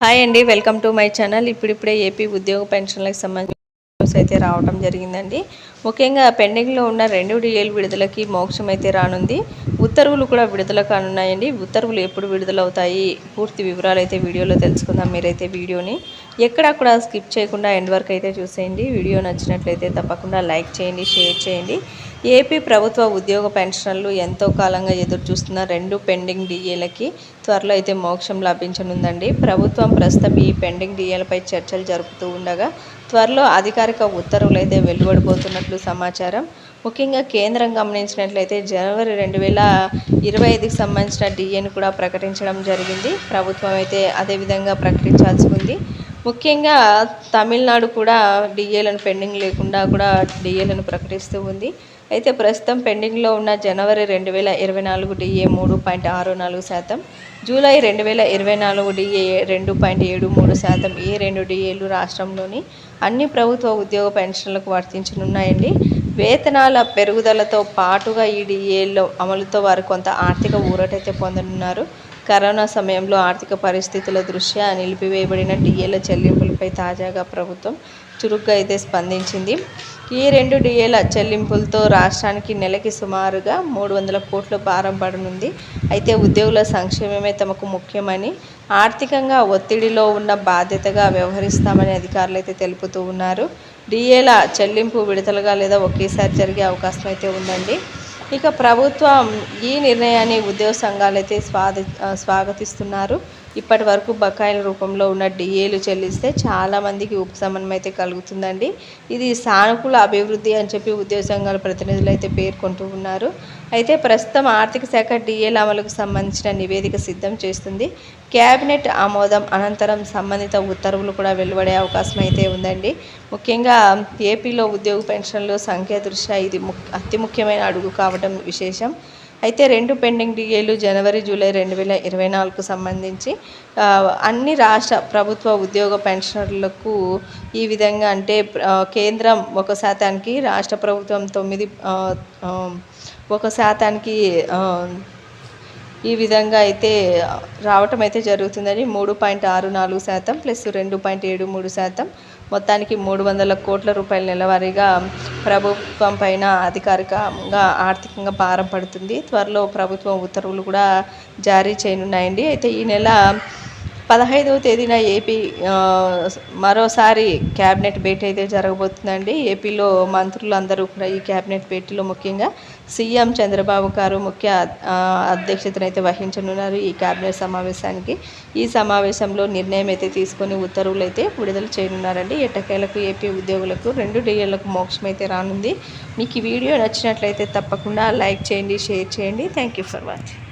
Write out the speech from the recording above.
Hi అండి welcome to my channel. ఇప్పుడిప్పుడే AP ఉద్యోగ పెన్షన్లకు సంబంధించి న్యూస్ అయితే రావడం జరిగిందండి. ముఖ్యంగా పెండింగ్లో ఉన్న రెండు డిఎల్ విడుదలకి మోక్షం అయితే రానుంది. ఉత్తర్వులు కూడా విడుదల కానున్నాయండి. ఉత్తర్వులు ఎప్పుడు విడుదలవుతాయి? పూర్తి వివరాలు అయితే వీడియోలో తెలుసుకుందాం. మీరైతే వీడియోని ఎక్కడా కూడా స్కిప్ చేయకుండా ఎండ్ వరకు అయితే చూసేయండి. వీడియో నచ్చినట్లయితే తప్పకుండా లైక్ చేయండి షేర్ చేయండి. ఏపీ ప్రభుత్వ ఉద్యోగ పెన్షన్లు ఎంతో కాలంగా ఎదురు చూస్తున్న రెండు పెండింగ్ డిఏలకి త్వరలో అయితే మోక్షం లభించనుందండి. ప్రభుత్వం ప్రస్తుతం ఈ పెండింగ్ డిఏలపై చర్చలు జరుపుతూ ఉండగా త్వరలో అధికారిక ఉత్తర్వులు అయితే వెలువడిపోతున్నట్లు సమాచారం. ముఖ్యంగా కేంద్రం గమనించినట్లయితే జనవరి రెండు వేల ఇరవై ఐదుకి సంబంధించిన డిఏను కూడా ప్రకటించడం జరిగింది. ప్రభుత్వం అయితే అదేవిధంగా ప్రకటించాల్సి ఉంది. ముఖ్యంగా తమిళనాడు కూడా డిఏలను పెండింగ్ లేకుండా కూడా డిఏలను ప్రకటిస్తూ ఉంది. అయితే ప్రస్తుతం పెండింగ్లో ఉన్న జనవరి రెండు వేల ఇరవై నాలుగు డిఏ మూడు పాయింట్ ఆరు నాలుగు శాతం జూలై రెండు వేల ఇరవై నాలుగు డిఏ రెండు పాయింట్ ఏడు మూడు శాతం ఈ రెండు డిఏలు రాష్ట్రంలోని అన్ని ప్రభుత్వ ఉద్యోగ పెన్షన్లకు వర్తించనున్నాయండి. వేతనాల పెరుగుదలతో పాటుగా ఈ డిఏల్లో అమలుతో వారు కొంత ఆర్థిక ఊరటైతే పొందనున్నారు. కరోనా సమయంలో ఆర్థిక పరిస్థితుల దృష్ట్యా నిలిపివేయబడిన డిఏల చెల్లింపులపై తాజాగా ప్రభుత్వం చురుగ్గా అయితే స్పందించింది. ఈ రెండు డిఏల చెల్లింపులతో రాష్ట్రానికి నెలకి సుమారుగా మూడు వందల కోట్ల భారం పడనుంది. అయితే ఉద్యోగుల సంక్షేమమే తమకు ముఖ్యమని ఆర్థికంగా ఒత్తిడిలో ఉన్న బాధ్యతగా వ్యవహరిస్తామని అధికారులు అయితే తెలుపుతూ ఉన్నారు. డిఏల చెల్లింపు విడతలుగా లేదా ఒకేసారి జరిగే అవకాశం అయితే ఉందండి. ఇక ప్రభుత్వం ఈ నిర్ణయాన్ని ఉద్యోగ సంఘాలు అయితే స్వాగ స్వాగతిస్తున్నారు. ఇప్పటి వరకు బకాయిల రూపంలో ఉన్న డిఏలు చెల్లిస్తే చాలామందికి ఉపశమనం అయితే కలుగుతుందండి. ఇది సానుకూల అభివృద్ధి అని చెప్పి ఉద్యోగ సంఘాల ప్రతినిధులు అయితే పేర్కొంటూ ఉన్నారు. అయితే ప్రస్తుతం ఆర్థిక శాఖ డిఏల అమలుకు సంబంధించిన నివేదిక సిద్ధం చేస్తుంది. కేబినెట్ ఆమోదం అనంతరం సంబంధిత ఉత్తర్వులు కూడా వెలువడే అవకాశం అయితే ఉందండి. ముఖ్యంగా ఏపీలో ఉద్యోగ పెన్షన్లు సంఖ్య దృష్ట్యా ఇది అతి ముఖ్యమైన అడుగు కావడం విశేషం. అయితే రెండు పెండింగ్ డిఏలు జనవరి జూలై రెండు వేల ఇరవై నాలుగుకు సంబంధించి అన్ని రాష్ట్ర ప్రభుత్వ ఉద్యోగ పెన్షనర్లకు ఈ విధంగా అంటే కేంద్రం ఒక శాతానికి రాష్ట్ర ప్రభుత్వం తొమ్మిది ఒక శాతానికి ఈ విధంగా అయితే రావటం అయితే జరుగుతుందని మూడు పాయింట్ ఆరు నాలుగు శాతం ప్లస్ రెండు పాయింట్ ఏడు మూడు శాతం. మొత్తానికి మూడు వందల కోట్ల రూపాయల నెలవారీగా ప్రభుత్వం పైన అధికారికంగా ఆర్థికంగా భారం పడుతుంది. త్వరలో ప్రభుత్వం ఉత్తర్వులు కూడా జారీ చేయనున్నాయండి. అయితే ఈ నెల పదహైదవ తేదీన ఏపీ మరోసారి క్యాబినెట్ భేటీ అయితే జరగబోతుందండి. ఏపీలో మంత్రులందరూ కూడా ఈ క్యాబినెట్ భేటీలో ముఖ్యంగా సీఎం చంద్రబాబు గారు ముఖ్య అధ్యక్షతనైతే వహించనున్నారు ఈ క్యాబినెట్ సమావేశానికి. ఈ సమావేశంలో నిర్ణయం అయితే తీసుకొని ఉత్తర్వులు అయితే విడుదల చేయనున్నారండి. ఎట్టకేలకు ఏపీ ఉద్యోగులకు రెండు డీఎల్లకు మోక్షం అయితే రానుంది. మీకు ఈ వీడియో నచ్చినట్లయితే తప్పకుండా లైక్ చేయండి షేర్ చేయండి. Thank you for watching.